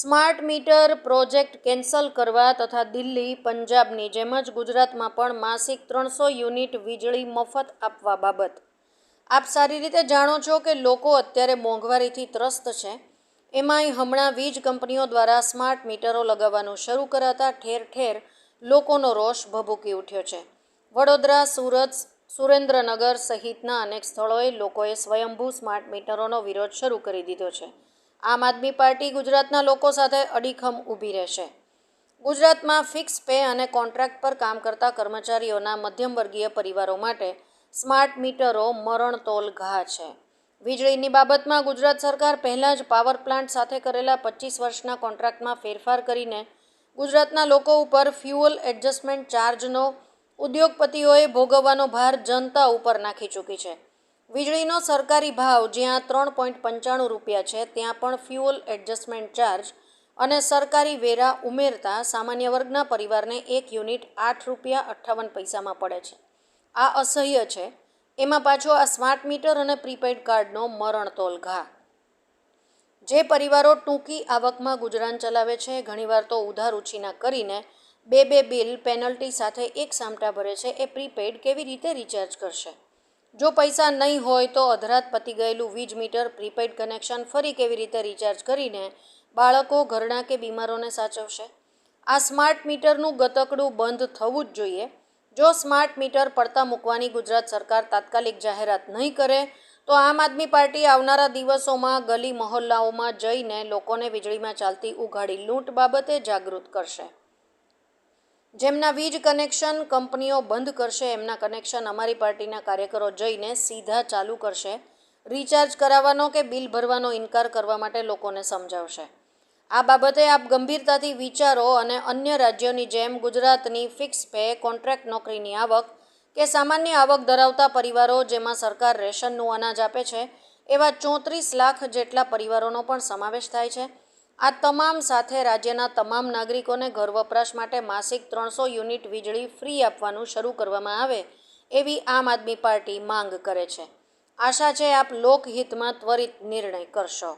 Smart meter project cancel કરવા તથા દિલ્હી, પંજાબની જેમ જ ગુજરાતમાં પણ માસિક ત્રણસો યુનિટ વીજળી મફત આપવા બાબત. આપ સારી રીતે જાણો છો કે લોકો અત્યારે મોંઘવારીથી ત્રસ્ત છે. એમાંય હમણાં વીજ કંપનીઓ દ્વારા સ્માર્ટ મીટરો લગાવવાનું શરૂ કરાતા ઠેર ઠેર લોકોનો રોષ ભભૂકી ઉઠ્યો છે. વડોદરા, સુરત, સુરેન્દ્રનગર સહિતના અનેક સ્થળોએ લોકોએ સ્વયંભૂ સ્માર્ટ મીટરોનો વિરોધ શરૂ કરી દીધો છે. આમ આદમી પાર્ટી ગુજરાતના લોકો સાથે અડીખમ ઊભી રહેશે. ગુજરાતમાં ફિક્સ પે અને કોન્ટ્રાક્ટ પર કામ કરતા કર્મચારીઓના મધ્યમવર્ગીય પરિવારો માટે સ્માર્ટ મીટરો મરણતોલ ઘા છે. વીજળીની બાબતમાં ગુજરાત સરકાર પહેલાં જ પાવર પ્લાન્ટ સાથે કરેલા પચીસ વર્ષના કોન્ટ્રાક્ટમાં ફેરફાર કરીને ગુજરાતના લોકો ઉપર ફ્યુઅલ એડજસ્ટમેન્ટ ચાર્જનો ઉદ્યોગપતિઓએ ભોગવવાનો ભાર જનતા ઉપર નાખી ચૂકી છે. વીજળીનો સરકારી ભાવ જ્યાં ત્રણ પોઈન્ટ પંચાણું રૂપિયા છે, ત્યાં પણ ફ્યુઅલ એડજસ્ટમેન્ટ ચાર્જ અને સરકારી વેરા ઉમેરતા સામાન્ય વર્ગના પરિવારને એક યુનિટ આઠ રૂપિયા અઠ્ઠાવન પૈસામાં પડે છે. આ અસહ્ય છે. એમાં પાછો આ સ્માર્ટ મીટર અને પ્રીપેડ કાર્ડનો મરણતોલ ઘા. જે પરિવારો ટૂંકી આવકમાં ગુજરાન ચલાવે છે, ઘણીવાર તો ઉધાર ઉછીના કરીને બે બે બિલ, પેનલ્ટી સાથે એક સામટા ભરે છે, એ પ્રીપેડ કેવી રીતે રિચાર્જ કરશે? જો પૈસા નહીં હોય તો અધરાત પતી ગયેલું વીજ મીટર, પ્રીપેડ કનેક્શન ફરી કેવી રીતે રિચાર્જ કરીને બાળકો ઘરડા કે બીમારોને સાચવશે? આ સ્માર્ટ મીટરનું ગતકડું બંધ થવું જ જોઈએ. જો સ્માર્ટ મીટર પડતા મૂકવાની ગુજરાત સરકાર તાત્કાલિક જાહેરાત નહીં કરે, તો આમ આદમી પાર્ટી આવનારા દિવસોમાં ગલી મહોલ્લાઓમાં જઈને લોકોને વીજળીમાં ચાલતી ઉઘાડી લૂંટ બાબતે જાગૃત કરશે. જેમના વીજ કનેક્શન કંપનીઓ બંધ કરશે, એમના કનેક્શન અમારી પાર્ટીના કાર્યકરો જઈને સીધા ચાલુ કરશે, રિચાર્જ કરાવવાનો કે બિલ ભરવાનો ઇનકાર કરવા માટે લોકોને સમજાવશે. આ બાબતે આપ ગંભીરતાથી વિચારો અને અન્ય રાજ્યોની જેમ ગુજરાતની ફિક્સ પે કોન્ટ્રાક્ટ નોકરીની આવક કે સામાન્ય આવક ધરાવતા પરિવારો જેમાં સરકાર રેશનનું અનાજ આપે છે, એવા ચોત્રીસ લાખ જેટલા પરિવારોનો પણ સમાવેશ થાય છે. આ તમામ સાથે રાજ્યના તમામ નાગરિકોને ઘર વપરાશ માટે માસિક ત્રણસો યુનિટ વીજળી ફ્રી આપવાનું શરૂ કરવામાં આવે એવી આમ આદમી પાર્ટી માંગ કરે છે. આશા છે આપ લોકહિતમાં ત્વરિત નિર્ણય કરશો.